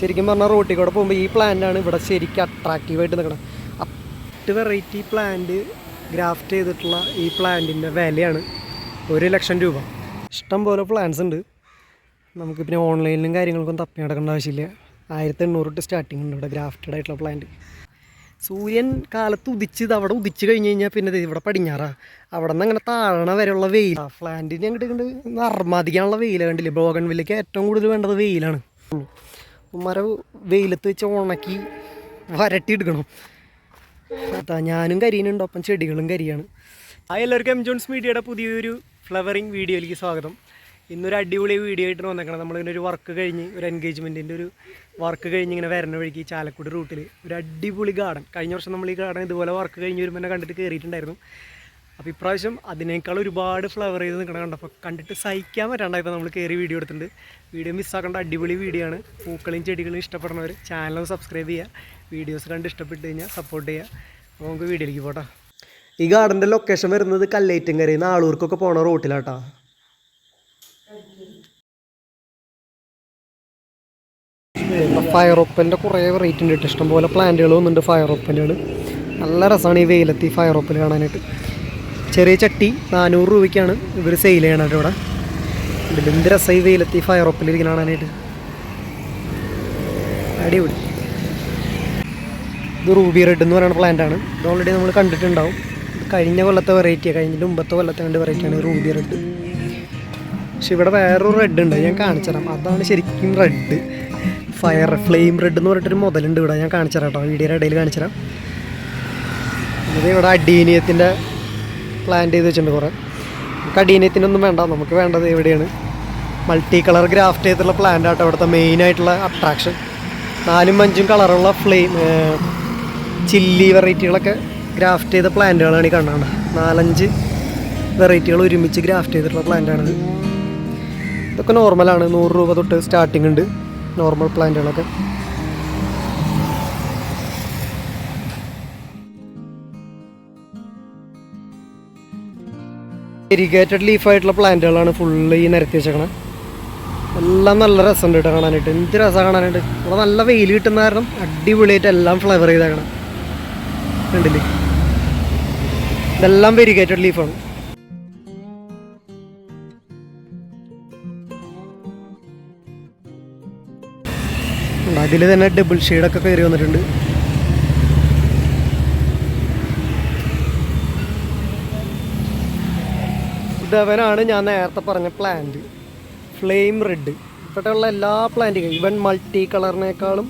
ശരിക്കും പറഞ്ഞാൽ റോട്ടിൽ കൂടെ പോകുമ്പോൾ ഈ പ്ലാന്റാണ് ഇവിടെ ശരിക്കും അട്രാക്റ്റീവായിട്ട് നിൽക്കണം അറ്റ് വെറൈറ്റി പ്ലാന്റ് ഗ്രാഫ്റ്റ് ചെയ്തിട്ടുള്ള ഈ പ്ലാന്റിന്റെ വിലയാണ് ഒരു ലക്ഷം രൂപ. ഇഷ്ടം പോലെ പ്ലാന്റ്സ് ഉണ്ട്. നമുക്ക് പിന്നെ ഓൺലൈനിലും കാര്യങ്ങൾക്കും തപ്പി നടക്കേണ്ട ആവശ്യമില്ല. ആയിരത്തി എണ്ണൂറ് തൊട്ട് സ്റ്റാർട്ടിംഗ് ഉണ്ട് ഇവിടെ ഗ്രാഫ്റ്റഡ് ആയിട്ടുള്ള പ്ലാന്റ് സൂര്യൻ കാലത്ത് ഉദിച്ച് അവിടെ ഉദിച്ച് കഴിഞ്ഞ് കഴിഞ്ഞാൽ പിന്നെ ഇവിടെ പടിഞ്ഞാറാ. അവിടെ നിന്ന് അങ്ങനെ താഴണ വരെയുള്ള വെയിൽ. പ്ലാന്റിന് അങ്ങോട്ട് ഇങ്ങോട്ട് നർമാദിക്കാനുള്ള വെയിൽ കണ്ടില്ലേ? ഏറ്റവും കൂടുതൽ വേണ്ടത് വെയിലാണ്. മരം വെയിലത്ത് വെച്ച് ഉണക്കി വരട്ടി എടുക്കണം അതാ ഞാനും കരിയുന്നുണ്ട് ഒപ്പം ചെടികളും കരിയാണ്. ആ എല്ലാവർക്കും എം ജോൺസ് മീഡിയയുടെ പുതിയൊരു ഫ്ലവറിങ് വീഡിയോയിലേക്ക് സ്വാഗതം. ഇന്നൊരു അടിപൊളി വീഡിയോ ആയിട്ട് വന്നേക്കണം. നമ്മളിങ്ങനെ ഒരു വർക്ക് കഴിഞ്ഞ് ഒരു എൻഗേജ്മെന്റിന്റെ ഒരു വർക്ക് കഴിഞ്ഞ് ഇങ്ങനെ വരണ വഴിക്ക് ചാലക്കുടി റൂട്ടിൽ ഒരു അടിപൊളി ഗാർഡൻ കഴിഞ്ഞ വർഷം നമ്മൾ ഈ ഗാർഡൻ ഇതുപോലെ വർക്ക് കഴിഞ്ഞ് വരുമ്പോൾ കണ്ടിട്ട് കയറിയിട്ടുണ്ടായിരുന്നു അപ്പോൾ ഇപ്രാവശ്യം അതിനേക്കാൾ ഒരുപാട് ഫ്ലവർ ചെയ്ത് നിൽക്കണം കണ്ടപ്പോൾ കണ്ടിട്ട് സഹിക്കാൻ പറ്റാണ്ടായപ്പോൾ നമ്മൾ കയറി വീഡിയോ എടുത്തിട്ടുണ്ട്. വീഡിയോ മിസ്സാക്കേണ്ട അടിപൊളി വീഡിയോ ആണ്. പൂക്കളും ചെടികളും ഇഷ്ടപ്പെടുന്നവർ ചാനൽ സബ്സ്ക്രൈബ് ചെയ്യുക വീഡിയോസ് കണ്ട് ഇഷ്ടപ്പെട്ട് കഴിഞ്ഞാൽ സപ്പോർട്ട് ചെയ്യുക അപ്പോൾ നമുക്ക് വീഡിയോയിലേക്ക് പോട്ടാ. ഈ ഗാർഡന്റെ ലൊക്കേഷൻ വരുന്നത് കല്ലേറ്റങ്കരയിൽ നിന്ന് ആളൂർക്കൊക്കെ പോണ റോട്ടിലാട്ടാ ഫയർ ഒപ്പന്റെ കുറേ വെറൈറ്റി ഉണ്ട് കേട്ടോ ഇഷ്ടംപോലെ പ്ലാന്റുകൾ വന്നിട്ടുണ്ട് ഫയർ നല്ല രസമാണ് ഈ വെയിലത്ത് ഈ ഫയർ കാണാനായിട്ട്. ചെറിയ ചട്ടി നാനൂറ് രൂപയ്ക്കാണ്. ഇവർ സെയിൽ ചെയ്യണത് ഇവിടെ. രസം ഈ വെയിലത്ത് ഫയർ ഒപ്പലിരിക്കുന്ന കാണാനായിട്ട് അടിപൊളി. ഇത് റൂബി റെഡ് എന്ന് പറയുന്ന പ്ലാന്റ് ആണ്. ഇത് ഓൾറെഡി നമ്മൾ കണ്ടിട്ടുണ്ടാവും. കഴിഞ്ഞ കൊല്ലത്തെ വെറൈറ്റിയാണ് കഴിഞ്ഞ മുമ്പത്തെ കൊല്ലത്തെ രണ്ട് വെറൈറ്റിയാണ് റൂബി റെഡ് പക്ഷെ ഇവിടെ വേറൊരു റെഡ് ഉണ്ട്. ഞാൻ കാണിച്ചു തരാം. അതാണ് ശരിക്കും റെഡ് ഫയർ ഫ്ലെയിം റെഡ് എന്ന് പറഞ്ഞിട്ടൊരു മുതലുണ്ട് ഇവിടെ. ഞാൻ കാണിച്ചു തരാം കേട്ടോ. വീഡിയോയുടെ ഇടയിൽ കാണിച്ചു തരാം. ഇവിടെ അഡീനിയത്തിന്റെ പ്ലാന്റ് ചെയ്ത് വെച്ചിട്ടുണ്ട് കുറേ. കടീനത്തിനൊന്നും വേണ്ട നമുക്ക് വേണ്ടത് എവിടെയാണ്? മൾട്ടി കളർ ഗ്രാഫ്റ്റ് ചെയ്തിട്ടുള്ള പ്ലാന്റ് ആട്ടോ മെയിൻ ആയിട്ടുള്ള അട്രാക്ഷൻ നാലും അഞ്ചും കളറുള്ള ഫ്ലെയിം ചില്ലി വെറൈറ്റികളൊക്കെ ഗ്രാഫ്റ്റ് ചെയ്ത പ്ലാന്റുകളാണ് ഈ കാണുന്നത്. നാലഞ്ച് വെറൈറ്റികൾ ഒരുമിച്ച് ഗ്രാഫ്റ്റ് ചെയ്തിട്ടുള്ള പ്ലാന്റാണിത് ഇതൊക്കെ നോർമലാണ് നൂറ് രൂപ തൊട്ട് സ്റ്റാർട്ടിംഗ് ഉണ്ട്. നോർമൽ പ്ലാന്റുകളൊക്കെ ഇറിഗേറ്റഡ് ലീഫായിട്ടുള്ള പ്ലാന്റുകളാണ് ഫുള്ള് ഈ നിരത്തി വെച്ചേക്കണത് എല്ലാം നല്ല രസമുണ്ട് കേട്ടോ കാണാനായിട്ട്. എന്ത് രസമാണ് കാണാനായിട്ട്. ഇവിടെ നല്ല വെയിൽ കിട്ടുന്ന കാരണം അടിപൊളിയായിട്ട് എല്ലാം ഫ്ലവർ ചെയ്തേക്കണം. കണ്ടില്ലേ? ഇതെല്ലാം വെരിഗേറ്റഡ് ലീഫാണ് അതിൽ തന്നെ ഡബിൾ ഷെയ്ഡൊക്കെ കയറി വന്നിട്ടുണ്ട്. ഇതവനാണ് ഞാൻ നേരത്തെ പറഞ്ഞ പ്ലാന്റ് ഫ്ലെയിം റെഡ് ഇപ്പോഴുള്ള എല്ലാ പ്ലാന്റുകളും ഇവൻ മൾട്ടി കളറിനേക്കാളും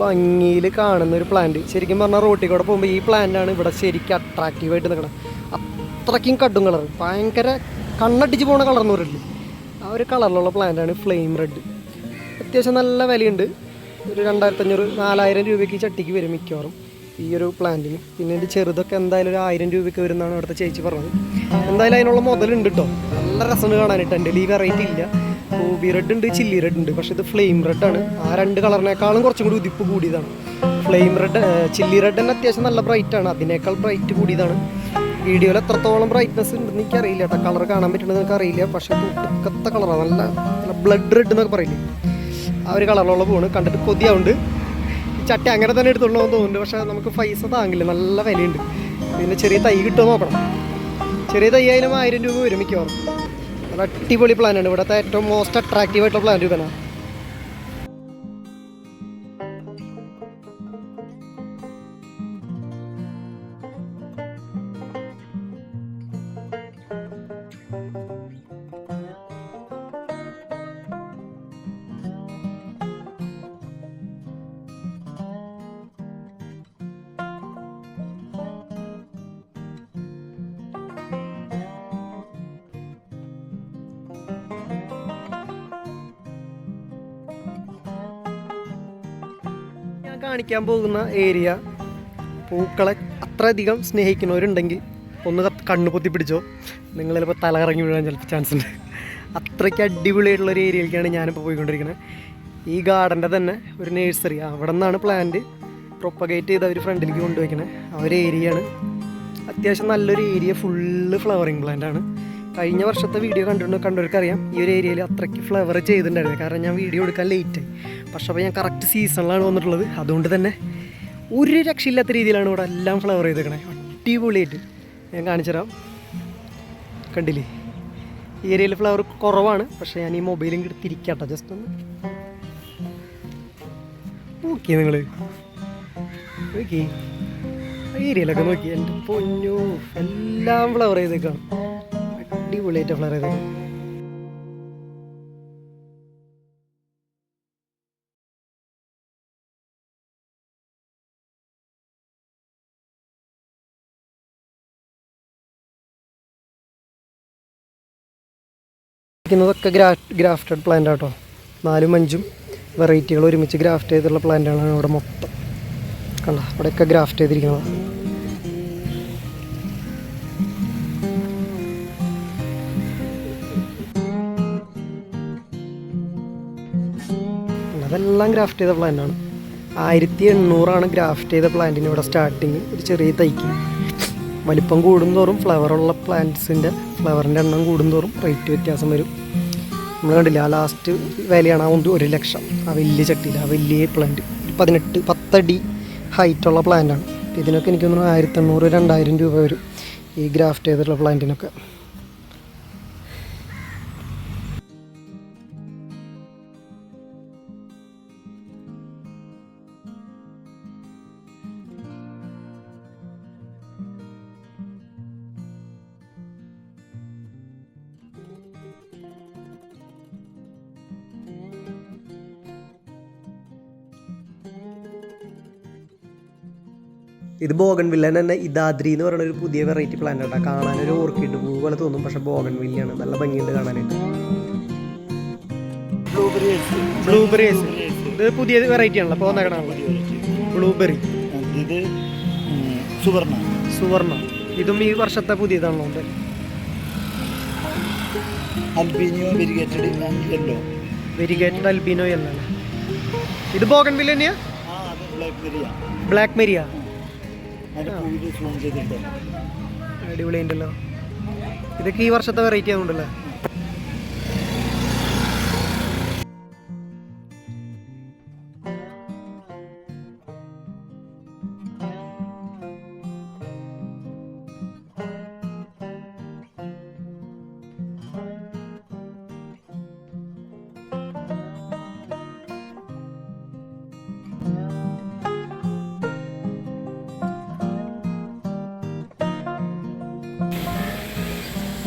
ഭംഗിയിൽ കാണുന്ന ഒരു പ്ലാന്റ് ശരിക്കും പറഞ്ഞാൽ റോട്ടിൽ കൂടെ പോകുമ്പോൾ ഈ പ്ലാന്റാണ് ഇവിടെ ശരിക്കും അട്രാക്റ്റീവായിട്ട് നിൽക്കണം അത്രയ്ക്കും കടും കളർ ഭയങ്കര കണ്ണടിച്ച് പോണ കളർ എന്ന് പറയില്ലേ ആ ഒരു കളറിലുള്ള പ്ലാന്റാണ് ഫ്ലെയിം റെഡ് അത്യാവശ്യം നല്ല വിലയുണ്ട്. ഒരു രണ്ടായിരത്തഞ്ഞൂറ് നാലായിരം രൂപയ്ക്ക് ചട്ടിക്ക് വരും മിക്കവാറും. ഈ ഒരു പ്ലാന്റിന് പിന്നെ എന്റെ ചെറുതൊക്കെ എന്തായാലും ഒരു ആയിരം രൂപയ്ക്ക് വരുന്നതാണ് അവിടുത്തെ ചേച്ചി പറഞ്ഞത്. എന്തായാലും അതിനുള്ള മുതലുണ്ട് കേട്ടോ നല്ല രസമാണ് കാണാനായിട്ട്. എന്റെ ഈ വെറൈറ്റി ഇല്ല. ഗോബി റെഡ് ഉണ്ട് ചില്ലി റെഡ് ഉണ്ട്. പക്ഷേ ഇത് ഫ്ലെയിം റെഡ് ആണ്. ആ രണ്ട് കളറിനേക്കാളും കുറച്ചും കൂടി ഉതിപ്പ് കൂടിയതാണ്. ഫ്ലെയിം റെഡ് ചില്ലി റെഡ് തന്നെ അത്യാവശ്യം നല്ല ബ്രൈറ്റ് ആണ്. അതിനേക്കാൾ ബ്രൈറ്റ് കൂടിയതാണ്. വീഡിയോയിൽ എത്രത്തോളം ബ്രൈറ്റ്നസ് ഉണ്ടെന്ന് എനിക്കറിയില്ല കേട്ടോ കളർ കാണാൻ പറ്റുന്നത് എനിക്ക് അറിയില്ല പക്ഷേ തുക്കത്തെ കളറാണ് നല്ല നല്ല ബ്ലഡ് റെഡ് എന്നൊക്കെ പറയില്ലേ? ആ ഒരു കളറിലുള്ള പോണ് കണ്ടിട്ട് കൊതിയാവുണ്ട് ചട്ടി അങ്ങനെ തന്നെ എടുത്തുള്ളൂ എന്ന് തോന്നുന്നുണ്ട്. പക്ഷേ നമുക്ക് പൈസ താങ്ങില്ല. നല്ല വിലയുണ്ട്. പിന്നെ ചെറിയ തൈ കിട്ടുമോ നോക്കണം. ചെറിയ തൈ ആയാലും ആയിരം രൂപ വരും നല്ല അടിപൊളി പ്ലാനാണ് ഇവിടുത്തെ ഏറ്റവും മോസ്റ്റ് അട്രാക്റ്റീവ് ആയിട്ടുള്ള പ്ലാൻ രൂപനാണ് കാണിക്കാൻ പോകുന്ന ഏരിയ പൂക്കളെ അത്രയധികം സ്നേഹിക്കുന്നവരുണ്ടെങ്കിൽ ഒന്ന് കണ്ണു പൊത്തി പിടിച്ചോ. നിങ്ങൾ ചിലപ്പോൾ തലകറങ്ങി വീഴാൻ ചിലപ്പോൾ ചാൻസ് ഉണ്ട്. അത്രയ്ക്ക് അടിപൊളിയായിട്ടുള്ള ഒരു ഏരിയയിലേക്കാണ് ഞാനിപ്പോൾ പോയിക്കൊണ്ടിരിക്കുന്നത് ഈ ഗാർഡന്റെ തന്നെ ഒരു നേഴ്സറി അവിടെ നിന്നാണ് പ്ലാന്റ് പ്രൊപ്പഗേറ്റ് ചെയ്ത് അവർ ഫ്രണ്ടിലേക്ക് കൊണ്ടുവയ്ക്കുന്നത് ആ ഒരു ഏരിയയാണ് അത്യാവശ്യം നല്ലൊരു ഏരിയ ഫുള്ള് ഫ്ലവറിങ് പ്ലാന്റ് ആണ്. കഴിഞ്ഞ വർഷത്തെ വീഡിയോ കണ്ടിട്ട് കണ്ടവർക്കറിയാം. ഈ ഒരു ഏരിയയിൽ അത്രയ്ക്ക് ഫ്ലവർ ചെയ്തിട്ടുണ്ടായിരുന്നു. കാരണം ഞാൻ വീഡിയോ എടുക്കാൻ ലേറ്റായി പക്ഷേ അപ്പോൾ ഞാൻ കറക്റ്റ് സീസണിലാണ് വന്നിട്ടുള്ളത്. അതുകൊണ്ട് തന്നെ ഒരു രക്ഷയില്ലാത്ത രീതിയിലാണ് ഇവിടെ എല്ലാം ഫ്ലവർ ചെയ്തേക്കണേ. അടിപൊളിയായിട്ട് ഞാൻ കാണിച്ചു തരാം കണ്ടില്ലേ? ഈ ഏരിയയിൽ ഫ്ലവർ കുറവാണ്. പക്ഷേ ഞാൻ ഈ മൊബൈലും കിട്ടി തിരിക്കാട്ടോ. ജസ്റ്റ് ഒന്ന് നോക്കിയേ നിങ്ങൾ നോക്കി ഏരിയയിലൊക്കെ നോക്കി എന്റെ പൊന്നു. എല്ലാം ഫ്ലവർ ചെയ്തേക്കാണ്. അടിപൊളിയായിട്ട് ഫ്ലർ ചെയ്തത് ഗ്രാ ഗ്രാഫ്റ്റഡ് പ്ലാന്റ് ആട്ടോ. നാലും അഞ്ചും വെറൈറ്റികൾ ഒരുമിച്ച് ഗ്രാഫ്റ്റ് ചെയ്തിട്ടുള്ള പ്ലാന്റുകളാണ് ഇവിടെ മൊത്തം. കണ്ട? അവിടെയൊക്കെ ഗ്രാഫ്റ്റ് ചെയ്തിരിക്കുന്നത്. അതെല്ലാം ഗ്രാഫ്റ്റ് ചെയ്ത പ്ലാന്റാണ് ആയിരത്തി എണ്ണൂറാണ് ഗ്രാഫ്റ്റ് ചെയ്ത പ്ലാന്റിന് ഇവിടെ സ്റ്റാർട്ടിങ് ഒരു ചെറിയ തൈക്ക്. വലിപ്പം കൂടുന്തോറും ഫ്ലവറുള്ള പ്ലാന്റ്സിന്റെ ഫ്ലവറിന്റെ എണ്ണം കൂടുന്തോറും റേറ്റ് വ്യത്യാസം വരും. നമ്മൾ കണ്ടില്ല ആ ലാസ്റ്റ് വിലയാണ് ആ ഒരു ലക്ഷം. ആ വലിയ ചട്ടിയിൽ ആ വലിയ പ്ലാന്റ് ഒരു പതിനെട്ട് പത്തടി ഹൈറ്റുള്ള പ്ലാന്റാണ് ഇതിനൊക്കെ എനിക്ക് തോന്നുന്നു ആയിരത്തി എണ്ണൂറ് രണ്ടായിരം രൂപ വരും ഈ ഗ്രാഫ്റ്റ് ചെയ്തിട്ടുള്ള പ്ലാന്റിനൊക്കെ ഇത് ബോഗൻ വില്ല തന്നെ ഇദാദ്രി എന്ന് പറയുന്ന ഒരു പുതിയ വെറൈറ്റി പ്ലാന്റ് ആണ് കാണാൻ ഒരു ഓർക്കിഡ് പൂ പോലെ തോന്നും പക്ഷെ ബോഗൻ വില്ലയാണ് നല്ല ഭംഗിയുണ്ട് കാണാനായിട്ട് ബ്ലൂബെറി ഇത് പുതിയ വെറൈറ്റി ആണല്ലോ പോകുന്ന കടാണല്ലോ ബ്ലൂബെറി ഇത് സുവർണ സുവർണ ഇതും ഈ വർഷത്തെ പുതിയതാണല്ലോ ഉണ്ട് albino variegated yellow variegated albino അല്ലല്ലേ ഇത് ബോഗൻ വില്ല തന്നെയാ? ബ്ലാക്ക് മെരിയ അടിപൊളി ഉണ്ടല്ലോ ഇതൊക്കെ ഈ വർഷത്തെ വെറൈറ്റി ആകുന്നുണ്ടല്ലേ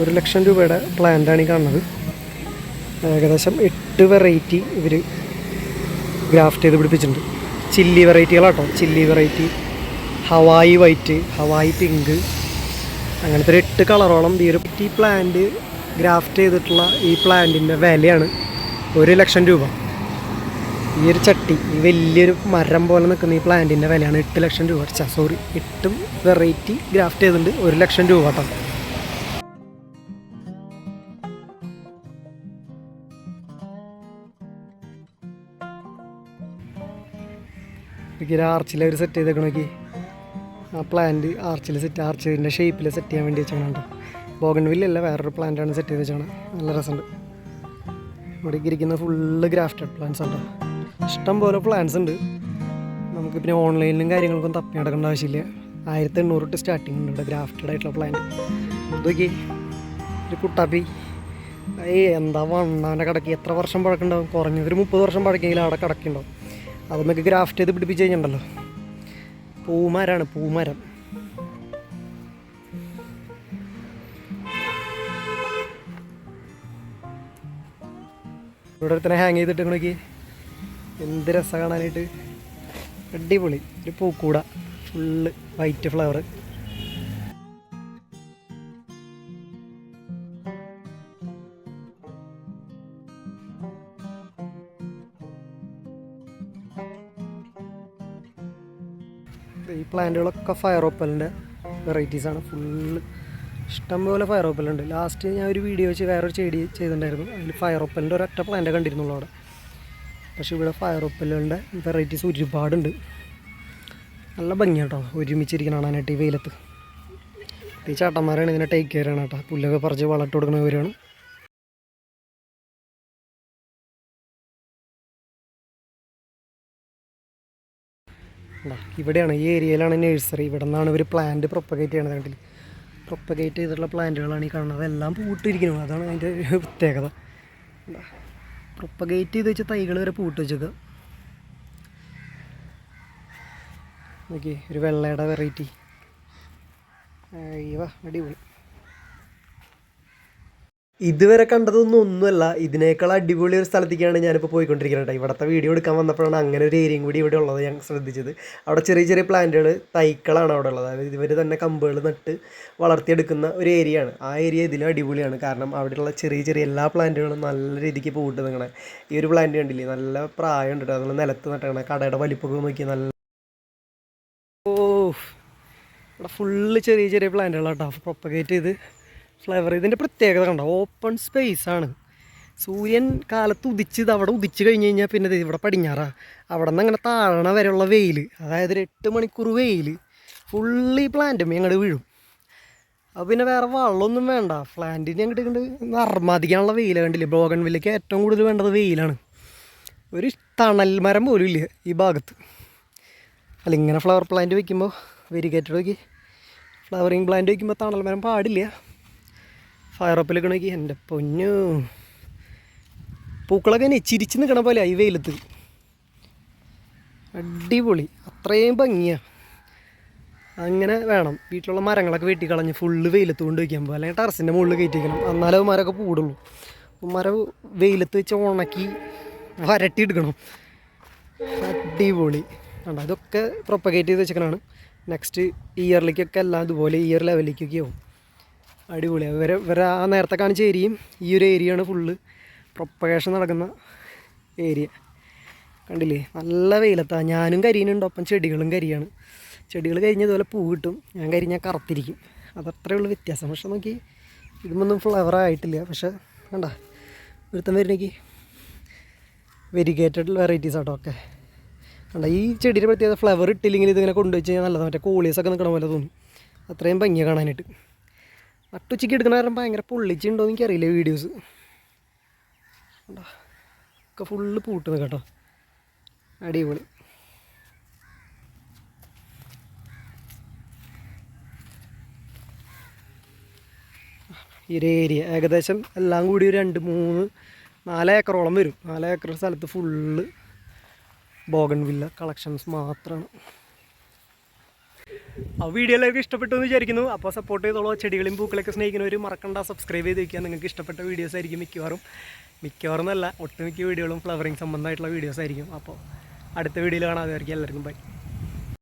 ഒരു ലക്ഷം രൂപയുടെ പ്ലാന്റാണ് ഈ കാണുന്നത്. ഏകദേശം എട്ട് വെറൈറ്റി ഇവർ ഗ്രാഫ്റ്റ് ചെയ്ത് പിടിപ്പിച്ചിട്ടുണ്ട്. Chilli വെറൈറ്റികളാട്ടോ chilli variety Hawaii white Hawaii pink അങ്ങനത്തെ ഒരു എട്ട് കളറോളം ഈ ഒരു ഈ പ്ലാന്റ് ഗ്രാഫ്റ്റ് ചെയ്തിട്ടുള്ള ഈ പ്ലാന്റിന്റെ വിലയാണ് ഒരു ലക്ഷം രൂപ. ഈ ഒരു ചട്ടി ഈ വലിയൊരു മരം പോലെ നിൽക്കുന്ന ഈ പ്ലാന്റിന്റെ വിലയാണ് എട്ട് ലക്ഷം രൂപ. സോറി എട്ടും വെറൈറ്റി ഗ്രാഫ്റ്റ് ചെയ്തിട്ടുണ്ട് ഒരു ലക്ഷം രൂപ കേട്ടോ. എനിക്ക് ഒരു ആർച്ചിൽ അവർ സെറ്റ് ചെയ്തേക്കണ നോക്കി ആ പ്ലാന്റ് ആർച്ചിൽ സെറ്റ് ആർച്ചിന്റെ ഷേപ്പിൽ സെറ്റ് ചെയ്യാൻ വേണ്ടി വെച്ചാണ് ബോഗൻ വില്ലല്ല വേറൊരു പ്ലാന്റാണ് സെറ്റ് ചെയ്ത് വെച്ചാണ് നല്ല രസമുണ്ട് ഇവിടെ ഇരിക്കുന്ന ഫുള്ള് ഗ്രാഫ്റ്റഡ് പ്ലാന്റ്സ് ഉണ്ട് ഇഷ്ടം പോലെ പ്ലാന്റ്സ് ഉണ്ട്. നമുക്ക് പിന്നെ ഓൺലൈനിലും കാര്യങ്ങൾക്കും തപ്പി നടക്കേണ്ട ആവശ്യമില്ല. ആയിരത്തി എണ്ണൂറ് തൊട്ട് സ്റ്റാർട്ടിങ് ഉണ്ട് ഇവിടെ ഗ്രാഫ്റ്റഡ് ആയിട്ടുള്ള പ്ലാന്റ് നോക്കി ഒരു കുട്ടാപ്പി. ഏയ് എന്താ വണ്ണാന്റെ കടക്കി. എത്ര വർഷം പഴക്കമുണ്ടാവും കുറഞ്ഞത് ഒരു മുപ്പത് വർഷം പഴക്കെങ്കിലും അവിടെ കടക്കുണ്ടാവും അത് നമുക്ക് ഗ്രാഫ്റ്റ് ചെയ്ത് പിടിപ്പിച്ച് കഴിഞ്ഞിട്ടുണ്ടല്ലോ. പൂമരാണ് പൂമരം. ഇവിടെ തന്നെ ഹാങ് ചെയ്തിട്ട് നോക്കി എന്ത് രസ കാണാനായിട്ട്. അടിപൊളി. ഒരു പൂക്കൂട. ഫുള്ള് വൈറ്റ് ഫ്ലവർ ഈ പ്ലാന്റുകളൊക്കെ ഫയർ ഓപ്പലിന്റെ വെറൈറ്റീസാണ് ഫുള്ള് ഇഷ്ടംപോലെ ഫയർ ഓപ്പലുണ്ട് ലാസ്റ്റ് ഞാൻ ഒരു വീഡിയോ വെച്ച് വേറൊരു ചെടി ചെയ്തിട്ടുണ്ടായിരുന്നു. അതിൽ ഫയർ ഓപ്പലിന്റെ ഒരൊറ്റ പ്ലാന്റ് കണ്ടിരുന്നുള്ളൂ അവിടെ. പക്ഷേ ഇവിടെ ഫയർ ഓപ്പലുകളുടെ വെറൈറ്റീസ് ഒരുപാടുണ്ട്. നല്ല ഭംഗിയാട്ടോ. ഒരുമിച്ചിരിക്കണം കാണാനായിട്ട് ഈ വെയിലത്ത്. ഈ ചേട്ടന്മാരാണ് ഇതിനെ ടേക്ക് കെയർ ആണ് കേട്ടോ. പുല്ലൊക്കെ പറിച്ച് വളർട്ട് കൊടുക്കുന്നവരാണ് ഇവിടെയാണ് ഈ ഏരിയയിലാണ് നഴ്സറി ഇവിടെ നിന്നാണ് ഇവർ പ്ലാന്റ് പ്രൊപ്പഗേറ്റ് ചെയ്യണത് കണ്ടില്ല? പ്രൊപ്പഗേറ്റ് ചെയ്തിട്ടുള്ള പ്ലാന്റുകളാണ് ഈ കാണുന്നത്. അതെല്ലാം പൂട്ടിരിക്കുന്നു. അതാണ് അതിന്റെ പ്രത്യേകത. പ്രൊപ്പഗേറ്റ് ചെയ്ത് വെച്ച തൈകൾ വരെ പൂട്ട് വെച്ചത്. നോക്കി ഒരു വെള്ളയുടെ വെറൈറ്റി അയ്യോ അടിപൊളി. ഇതുവരെ കണ്ടതൊന്നും ഒന്നുമല്ല. ഇതിനേക്കാൾ അടിപൊളി ഒരു സ്ഥലത്തേക്കാണ് ഞാനിപ്പോൾ പോയിക്കൊണ്ടിരിക്കുന്നത് കേട്ടോ ഇവിടുത്തെ വീഡിയോ എടുക്കാൻ വന്നപ്പോഴാണ് അങ്ങനെ ഒരു ഏരിയയും കൂടി ഇവിടെ ഉള്ളത് ഞാൻ ശ്രദ്ധിച്ചത്. അവിടെ ചെറിയ ചെറിയ പ്ലാന്റുകൾ തൈക്കളാണ് അവിടെ ഉള്ളത്. അതായത് ഇവർ തന്നെ കമ്പുകൾ നട്ട് വളർത്തിയെടുക്കുന്ന ഒരു ഏരിയയാണ്. ആ ഏരിയ ഇതിലും അടിപൊളിയാണ്. കാരണം അവിടെയുള്ള ചെറിയ ചെറിയ എല്ലാ പ്ലാന്റുകളും നല്ല രീതിക്ക് പൂട്ട് നിൽക്കണേ ഈ ഒരു പ്ലാന്റ് കണ്ടില്ലേ? നല്ല പ്രായം ഉണ്ട് കേട്ടോ നമ്മൾ നിലത്ത് നട്ടണേ കടയുടെ വലിപ്പമൊക്കെ നോക്കി നല്ല ഓ ഇവിടെ ഫുള്ള് ചെറിയ ചെറിയ പ്ലാന്റുകളാണ് കേട്ടോ പ്രൊപ്പഗേറ്റ് ചെയ്ത് ഫ്ലവർ ഇതിന്റെ പ്രത്യേകത കണ്ടോ? ഓപ്പൺ സ്പേസ് ആണ്. സൂര്യൻ കാലത്ത് ഉദിച്ച് ഇത് അവിടെ ഉദിച്ച് കഴിഞ്ഞ് കഴിഞ്ഞാൽ പിന്നെ ഇവിടെ പടിഞ്ഞാറാ. അവിടെ നിന്ന് അങ്ങനെ താഴണ വരെയുള്ള വെയിൽ അതായത് ഒരു എട്ട് മണിക്കൂർ വെയിൽ ഫുള്ളി പ്ലാന്റും അങ്ങോട്ട് വീഴും. അപ്പോൾ പിന്നെ വേറെ വെള്ളമൊന്നും വേണ്ട. പ്ലാന്റിന് അങ്ങോട്ട് ഇങ്ങോട്ട് നർമാദിക്കാനുള്ള വെയിൽ വേണ്ടില്ല ബ്രോഗൺ വില്ലയ്ക്ക് ഏറ്റവും കൂടുതൽ വേണ്ടത് വെയിലാണ്. ഒരു തണൽ മരം പോലും ഇല്ല ഈ ഭാഗത്ത്. അല്ല ഇങ്ങനെ ഫ്ലവർ പ്ലാന്റ് വയ്ക്കുമ്പോൾ വെരിഗേറ്റഡ് നോക്കി. ഫ്ലവറിങ് പ്ലാന്റ് വയ്ക്കുമ്പോൾ തണൽ മരം പാടില്ല. ഫയർ അപ്പിലൊക്കെ നോക്കി എന്റെ പൊന്നു. പൂക്കളൊക്കെ തന്നെ ചിരിച്ച് നിൽക്കണ പോലെ ഈ വെയിലത്ത്. അടിപൊളി. അത്രയും ഭംഗിയാണ് അങ്ങനെ വേണം. വീട്ടിലുള്ള മരങ്ങളൊക്കെ വെട്ടി കളഞ്ഞ് ഫുള്ള് വെയിലത്ത് കൊണ്ട് വയ്ക്കാൻ പോകും അല്ലെങ്കിൽ ടെറസിന്റെ മുകളിൽ കയറ്റി വയ്ക്കണം എന്നാലേ മരമൊക്കെ പൂടുള്ളൂ മരം വെയിലത്ത് വെച്ച് ഉണക്കി വരട്ടി എടുക്കണം അടിപൊളി ഇതൊക്കെ പ്രൊപ്പഗേറ്റ് ചെയ്ത് വെച്ചേക്കണാണ് നെക്സ്റ്റ് ഇയറിലേക്കൊക്കെ എല്ലാം ഇതുപോലെ ഇയർ ലെവലിലേക്കൊക്കെ ആവും. അടിപൊളി. ഇവരെ ഇവരെ ആ നേരത്തെ കാണിച്ച ഏരിയയും ഈ ഒരു ഏരിയയാണ് ഫുള്ള് പ്രൊപ്പഗേഷൻ നടക്കുന്ന ഏരിയ. കണ്ടില്ലേ? നല്ല വെയിലത്താണ് ഞാനും കരിയുന്നുണ്ട്. ഒപ്പം ചെടികളും കരിയാണ്. ചെടികൾ കരിഞ്ഞ ഇതുപോലെ പൂ കിട്ടും. ഞാൻ കരിഞ്ഞാൽ കറുത്തിരിക്കും. അതത്രേ ഉള്ളൂ വ്യത്യാസം. പക്ഷെ നോക്കി ഇതുമൊന്നും ഫ്ലവർ ആയിട്ടില്ല. പക്ഷെ വേണ്ട ഒരുത്തം വരുന്നെങ്കിൽ വെരിഗേറ്റഡ് വെറൈറ്റീസ് ആട്ടോ ഒക്കെ. കണ്ട ഈ ചെടിയുടെ പ്രത്യേകത ഫ്ലവർ ഇട്ടില്ലെങ്കിൽ ഇതിങ്ങനെ കൊണ്ടുവച്ച് കഴിഞ്ഞാൽ നല്ലതാണ് മറ്റേ കോളീസൊക്കെ നിൽക്കണ പോലെ തോന്നും. അത്രയും ഭംഗിയാണ് കാണാനായിട്ട്. നട്ടുച്ചയ്ക്ക് എടുക്കണ കാരണം ഭയങ്കര പൊള്ളിച്ചുണ്ടോ എന്ന് എനിക്കറിയില്ല വീഡിയോസ് ഒക്കെ ഫുള്ള് പൂട്ടുന്നത് കേട്ടോ. അടിപൊളി. ഈ ഒരു ഏരിയ ഏകദേശം എല്ലാം കൂടി ഒരു രണ്ട് മൂന്ന് നാല് ഏക്കറോളം വരും. നാല് ഏക്കർ സ്ഥലത്ത് ഫുള്ള് ബോഗൺ വില്ല കളക്ഷൻസ് മാത്രമാണ് ആ വീഡിയോ എല്ലാവർക്കും ഇഷ്ടപ്പെട്ടു എന്ന് വിചാരിക്കുന്നു. അപ്പോൾ സപ്പോർട്ട് ചെയ്തോളൂ. ചെടികളും പൂക്കളൊക്കെ സ്നേഹിക്കുന്നവർ മറക്കണ്ട. സബ്സ്ക്രൈബ് ചെയ്ത് വയ്ക്കുക നിങ്ങൾക്ക് ഇഷ്ടപ്പെട്ട വീഡിയോസ് ആയിരിക്കും മിക്കവാറും. മിക്കവാറും എന്നല്ല ഒട്ടുമിക്ക വീഡിയോകളും ഫ്ലവറിങ് സംബന്ധമായിട്ടുള്ള വീഡിയോസ് ആയിരിക്കും. അപ്പോൾ അടുത്ത വീഡിയോയിൽ കാണാതെ എല്ലാവർക്കും ബൈ